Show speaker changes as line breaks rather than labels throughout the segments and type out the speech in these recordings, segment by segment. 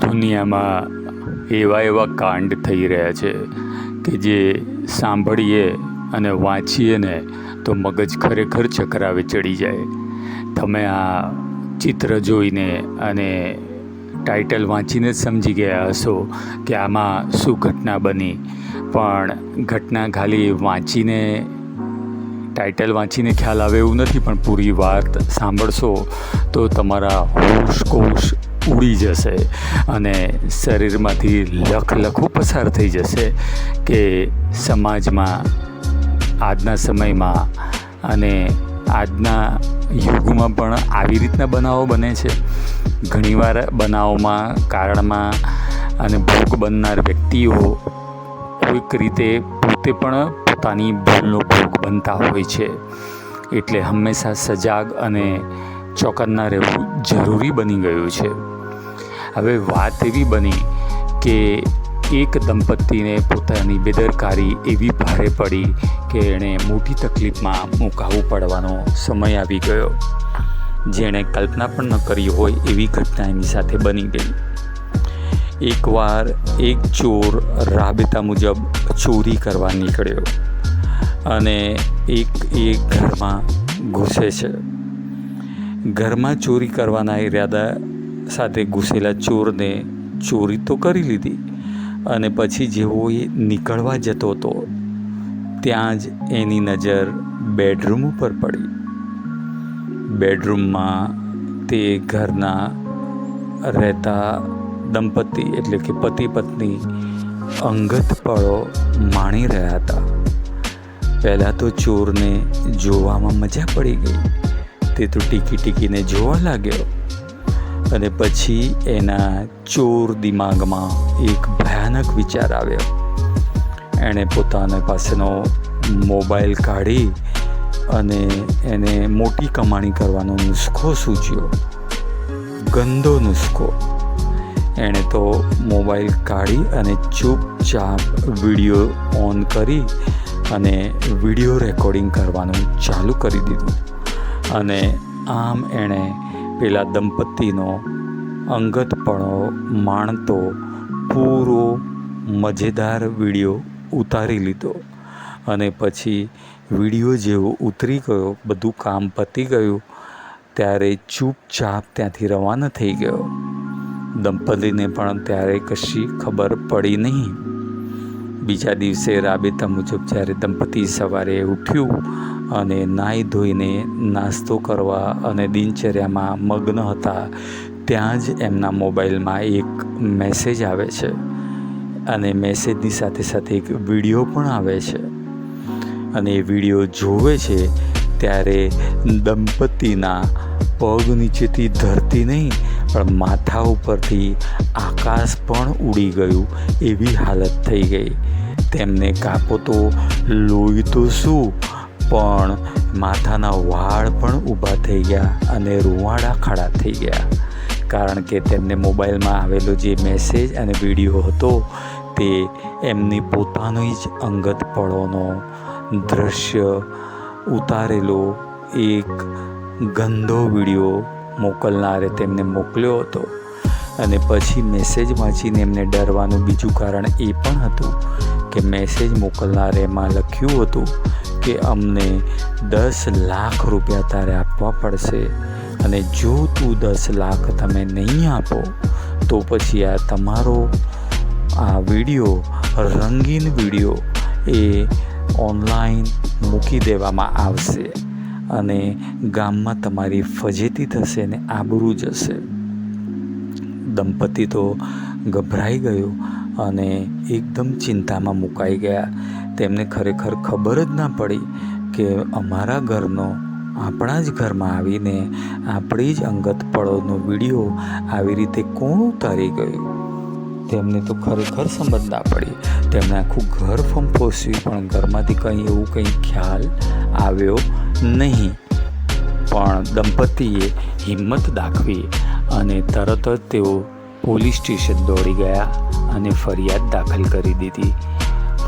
દુનિયામાં એવા એવા કાંડ થઈ રહ્યા છે કે જે સાંભળીએ અને વાંચીએ ને તો મગજ ખરેખર ચકરાવે ચડી જાય. તમે આ ચિત્ર જોઈને અને ટાઇટલ વાંચીને જ સમજી ગયા હશો કે આમાં શું ઘટના બની. પણ ઘટના ખાલી વાંચીને, ટાઇટલ વાંચીને ખ્યાલ આવે એવું નથી, પણ પૂરી વાત સાંભળશો તો તમારા હોશ કોશ ઉડી જશે અને શરીરમાંથી લખ લખો પસાર થઈ જશે કે સમાજમાં આજના સમયમાં અને આજના યુગમાં પણ આવી રીતના બનાવો બને છે. ઘણીવાર બનાવોમાં કારણમાં અને ભોગ બનનાર વ્યક્તિઓ કોઈક રીતે પોતે પણ પોતાની ભૂલનો ભોગ બનતા હોય છે. એટલે હંમેશા સજાગ અને ચોકન્ના રહેવું જરૂરી બની ગયું છે. હવે વાત એવી બની કે એક દંપતીને પોતાની બેદરકારી એવી ભારે પડી કે એણે મોટી તકલીફમાં મુકાવું પડવાનો સમય આવી ગયો. જેણે કલ્પના પણ ન કરી હોય એવી ઘટના એની સાથે બની ગઈ. એકવાર એક ચોર રાબેતા મુજબ ચોરી કરવા નીકળ્યો અને એક એક ઘરમાં ઘૂસે છે. ઘરમાં ચોરી કરવાના ઈરાદા સાથે ઘૂસેલા ચોરને ચોરી તો કરી લીધી અને પછી જેવો એ નીકળવા જતો હતો, ત્યાં જ એની નજર બેડરૂમ ઉપર પડી. બેડરૂમમાં તે ઘરના રહેતા દંપતી એટલે કે પતિ પત્ની અંગત પળો માણી રહ્યા હતા. પહેલાં તો ચોરને જોવામાં મજા પડી ગઈ. તે તો ટીકી ટીકીને જોવા લાગ્યો. અને પછી એના ચોર દિમાગમાં એક ભયાનક વિચાર આવ્યો. એણે પોતાના પાસેનો મોબાઈલ કાઢી અને એને મોટી કમાણી કરવાનો નુસ્ખો સૂચ્યો ગંદો નુસ્ખો. એણે તો મોબાઈલ કાઢી અને ચૂપચાપ વીડિયો ઓન કરી અને વીડિયો રેકોર્ડિંગ કરવાનું ચાલુ કરી દીધું. અને આમ એણે પેલા દંપતીનો અંગતપણો માણતો પૂરો મજેદાર વીડિયો ઉતારી લીધો અને પછી વીડિયો જેવો ઉતરી ગયો, બધું કામ પતી ગયું, ત્યારે ચૂપચાપ ત્યાંથી રવાના થઈ ગયો. દંપતીને પણ ત્યારે કશી ખબર પડી નહીં. બીજા દિવસે રાબેતા મુજબ જ્યારે દંપતી સવારે ઉઠ્યું અને નાહી ધોઈને નાસ્તો કરવા અને દિનચર્યામાં મગ્ન હતા, ત્યાં જ એમના મોબાઈલમાં એક મેસેજ આવે છે. અને મેસેજની સાથે સાથે એક વીડિયો પણ આવે છે. અને એ વીડિયો જોવે છે ત્યારે દંપતીના પગ નીચેથી ધરતી નહીં પણ માથા ઉપરથી આકાશ પણ ઉડી ગયું એવી હાલત થઈ ગઈ. તેમને કાપો તો, લોહી તો શું? પણ માથાના વાળ પણ ઊભા થઈ ગયા અને રૂવાડા ખડા થઈ ગયા. કારણ કે તેમને મોબાઈલમાં આવેલો જે મેસેજ અને વીડિયો હતો, તે એમની પોતાની જ અંગત પળોનો દૃશ્ય ઉતારેલો એક ગંદો વીડિયો મોકલનારે તેમને મોકલ્યો હતો. અને પછી મેસેજ વાંચીને એમને ડરવાનું બીજું કારણ એ પણ હતું કે મેસેજ મોકલનારે એમાં લખ્યું હતું કે અમને દસ લાખ રૂપિયા તારે આપવા પડશે અને જો તું દસ લાખ તમે નહીં આપો, તો પછી આ તમારો આ વીડિયો, રંગીન વીડિયો એ ઓનલાઈન મૂકી દેવામાં આવશે. અને ગામમાં તમારી ફજેતી થશે ને આબરૂ જશે. દંપતી તો ગભરાઈ ગયો અને એકદમ ચિંતામાં મુકાઈ ગયા. તેમને ખરેખર ખબર જ ના પડી કે અમારા ઘરનો, આપણા જ ઘરમાં આવીને આપણી જ અંગત પળોનો વીડિયો આવી રીતે કોણ ઉતારી ગયું? તેમને તો ખરેખર સમજ ના પડી. તેમણે આખું ઘર ફંફોસ્યું પણ ઘરમાંથી કંઈ એવું કંઈ ખ્યાલ આવ્યો નહીં, પણ દંપતીએ હિંમત દાખવી અને તરત જ તેઓ પોલીસ સ્ટેશન દોડી ગયા અને ફરિયાદ દાખલ કરી દીધી.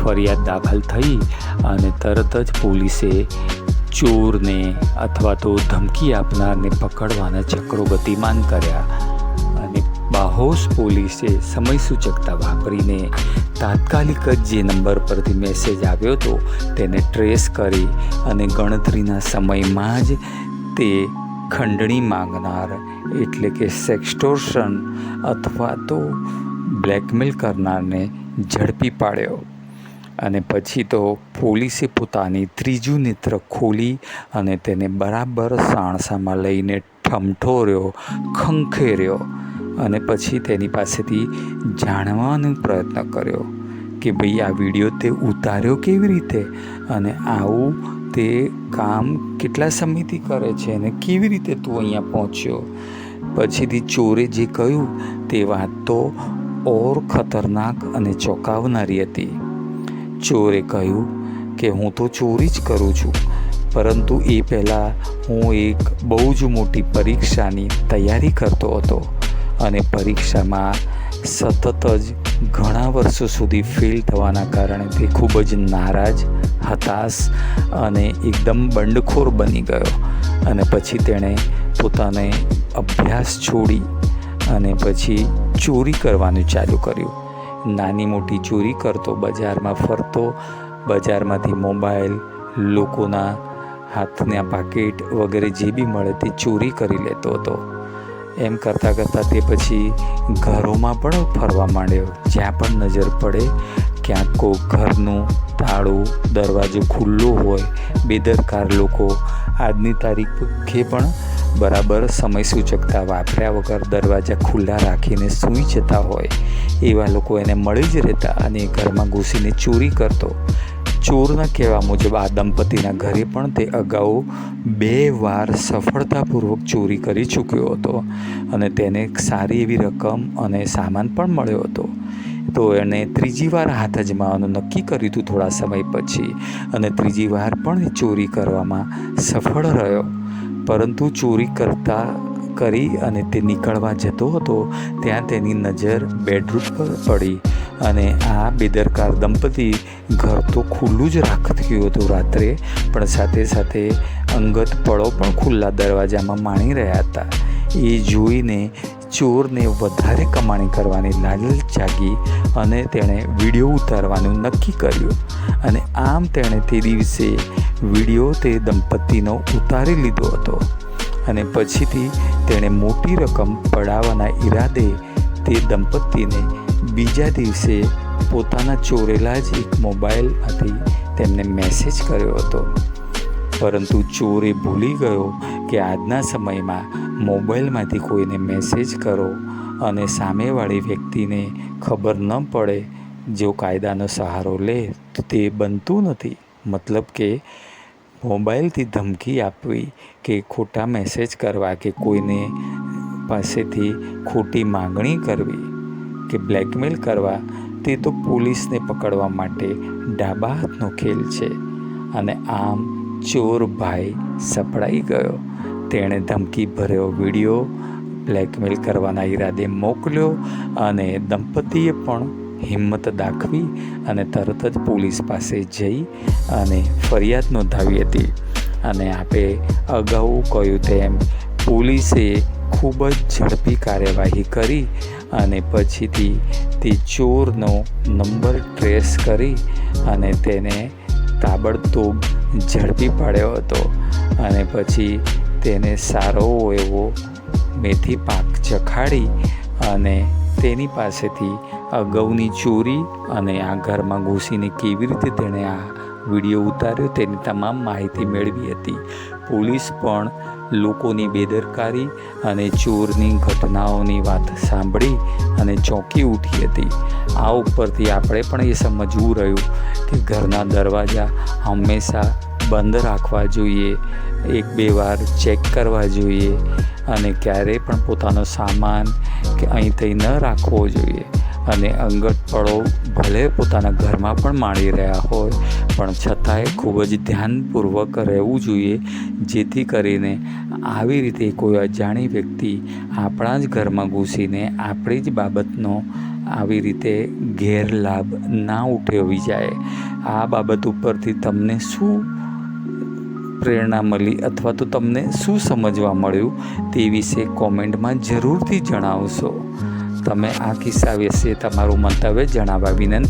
ફરિયાદ દાખલ થઈ અને તરત જ પોલીસે ચોરને અથવા તો ધમકી આપનારને પકડવાના ચક્રો ગતિમાન કર્યા. બાહોશ પોલીસે સમય સૂચકતા વાપરીને તાત્કાલિક જ જે નંબર પરથી મેસેજ આવ્યો હતો તેને ટ્રેસ કરી અને ગણતરીના સમયમાં જ તે ખંડણી માંગનાર, એટલે કે સેક્સટોર્શન અથવા તો બ્લેકમેલ કરનારને ઝડપી પાડ્યો. અને પછી તો પોલીસે પોતાની ત્રીજું નેત્ર ખોલી અને તેને બરાબર સાણસામાં લઈને ઠમઠોર્યો, ખંખેર્યો. અને પછી તેની પાસેથી જાણવાનો પ્રયત્ન કર્યો કે ભાઈ, આ વીડિયો તે ઉતાર્યો કેવી રીતે? અને આવું તે કામ કેટલા સમયથી કરે છે અને કેવી રીતે તું અહીંયા પહોંચ્યો? પછીથી ચોરે જે કહ્યું તે વાત તો ઓર ખતરનાક અને ચોંકાવનારી હતી. ચોરે કહ્યું કે હું તો ચોરી જ કરું છું, પરંતુ એ પહેલાં હું એક બહુ જ મોટી પરીક્ષાની તૈયારી કરતો હતો. અને પરીક્ષામાં સતત જ ઘણા વર્ષો સુધી ફેલ થવાના કારણે તે ખૂબ જ નારાજ, હતાશ અને એકદમ બંડખોર બની ગયો. અને પછી તેણે પોતાને અભ્યાસ છોડી અને પછી ચોરી કરવાનું ચાલુ કર્યું. નાની મોટી ચોરી કરતો બજારમાં ફરતો, બજારમાંથી મોબાઈલ, લોકોના હાથના પાકીટ વગેરે જે બી મળે તે ચોરી કરી લેતો હતો. એમ કરતાં કરતાં તે પછી ઘરોમાં પણ ફરવા માંડ્યો. જ્યાં પણ નજર પડે ક્યાંક કોઈ ઘરનું તાળું દરવાજો ખુલ્લો હોય, બેદરકાર લોકો, આજની તારીખે પણ બરાબર સમય સૂચકતા વાપર્યા વગર દરવાજા ખુલ્લા રાખીને સૂઈ જતા હોય. એવા લોકો એને મળી જ રહેતા અને ઘરમાં ઘૂસીને ચોરી કરતો. ચોરના કહેવા મુજબ આ દંપતીના ઘરે પણ તે અગાઉ બે વાર સફળતાપૂર્વક ચોરી કરી ચૂક્યો હતો અને તેને સારી એવી રકમ અને સામાન પણ મળ્યો હતો. તો એણે ત્રીજી વાર હાથ અજમાવાનું નક્કી કર્યું હતું થોડા સમય પછી અને ત્રીજી વાર પણ ચોરી કરવામાં સફળ રહ્યો. પરંતુ ચોરી કરતા કરી અને તે નીકળવા જતો હતો, ત્યાં તેની નજર બેડરૂમ પર પડી. અને આ બેદરકાર દંપતી ઘર તો ખુલ્લું જ રાખ્યું હતું રાત્રે, પણ સાથે સાથે અંગત પળો પણ ખુલ્લા દરવાજામાં માણી રહ્યા હતા. એ જોઈને ચોરને વધારે કમાણી કરવાની લાલચ જાગી અને તેણે વીડિયો ઉતારવાનું નક્કી કર્યું. અને આમ તેણે તે દિવસે વીડિયો તે દંપતીનો ઉતારી લીધો હતો. અને પછીથી તેણે મોટી રકમ પડાવવાના ઈરાદે તે દંપતીને બીજા દિવસે પોતાના ચોરેલા જ એક મોબાઈલમાંથી તેમને મેસેજ કર્યો હતો. પરંતુ ચોરે ભૂલી ગયો કે આજના સમયમાં મોબાઈલમાંથી કોઈને મેસેજ કરો અને સામેવાળી વ્યક્તિને ખબર ન પડે જો કાયદાનો સહારો લે તો તે બનતું નથી. મતલબ કે મોબાઈલથી ધમકી આપવી કે ખોટા મેસેજ કરવા કે કોઈને પાસેથી ખોટી માગણી કરવી. કે બ્લેકમેલ કરવા તે તો પોલીસને પકડવા માટે ડાબા ખેલ છે. અને આમ ચોર ભાઈ સપડાઈ ગયો. તેણે ધમકી ભર્યો વીડિયો બ્લેકમેલ કરવાના ઈરાદે મોકલ્યો અને દંપતીએ પણ હિંમત દાખવી અને તરત જ પોલીસ પાસે જઈ અને ફરિયાદ નોંધાવી હતી. અને આપે અગાઉ કહ્યું તેમ, પોલીસે ખૂબ જ ઝડપી કાર્યવાહી કરી અને પછીથી તે ચોરનો નંબર ટ્રેસ કરી અને તેને તાબડતોબ ઝડપી પાડ્યો હતો અને પછી તેને સારો એવો મેથી પાક ચખાડી અને તેની પાસેથી અગાઉની ચોરી અને આ ઘરમાં ઘૂસીને કેવી રીતે તેણે આ વીડિયો ઉતાર્યો તેની તમામ માહિતી મેળવી હતી. પોલીસ પણ લોકોની બેદરકારી અને ચોરની ઘટનાઓની વાત સાંભળી અને ચોંકી ઉઠી હતી. આ ઉપરથી આપણે પણ એ સમજવું રહ્યું કે ઘરના દરવાજા હંમેશા બંધ રાખવા જોઈએ, એક બે વાર ચેક કરવા જોઈએ અને ક્યારેય પણ પોતાનો સામાન કે અહીંથી ન રાખવો જોઈએ. અને અંગત પળો ભલે પોતાના ઘરમાં પણ માણી રહ્યા હોય, પણ છતાંય ખૂબ જ ધ્યાનપૂર્વક રહેવું જોઈએ, જેથી કરીને આવી રીતે કોઈ અજાણી વ્યક્તિ આપણા જ ઘરમાં ઘૂસીને આપણી જ બાબતનો આવી રીતે ગેરલાભ ના ઉઠાવી જાય. આ બાબત ઉપરથી તમને શું પ્રેરણા મળી અથવા તો તમને શું સમજવા મળ્યું તે વિશે કોમેન્ટમાં જરૂરથી જણાવશો. તમે આ કિસ્સા વિશે તમારું મંતવ્ય જણાવવા વિનંતી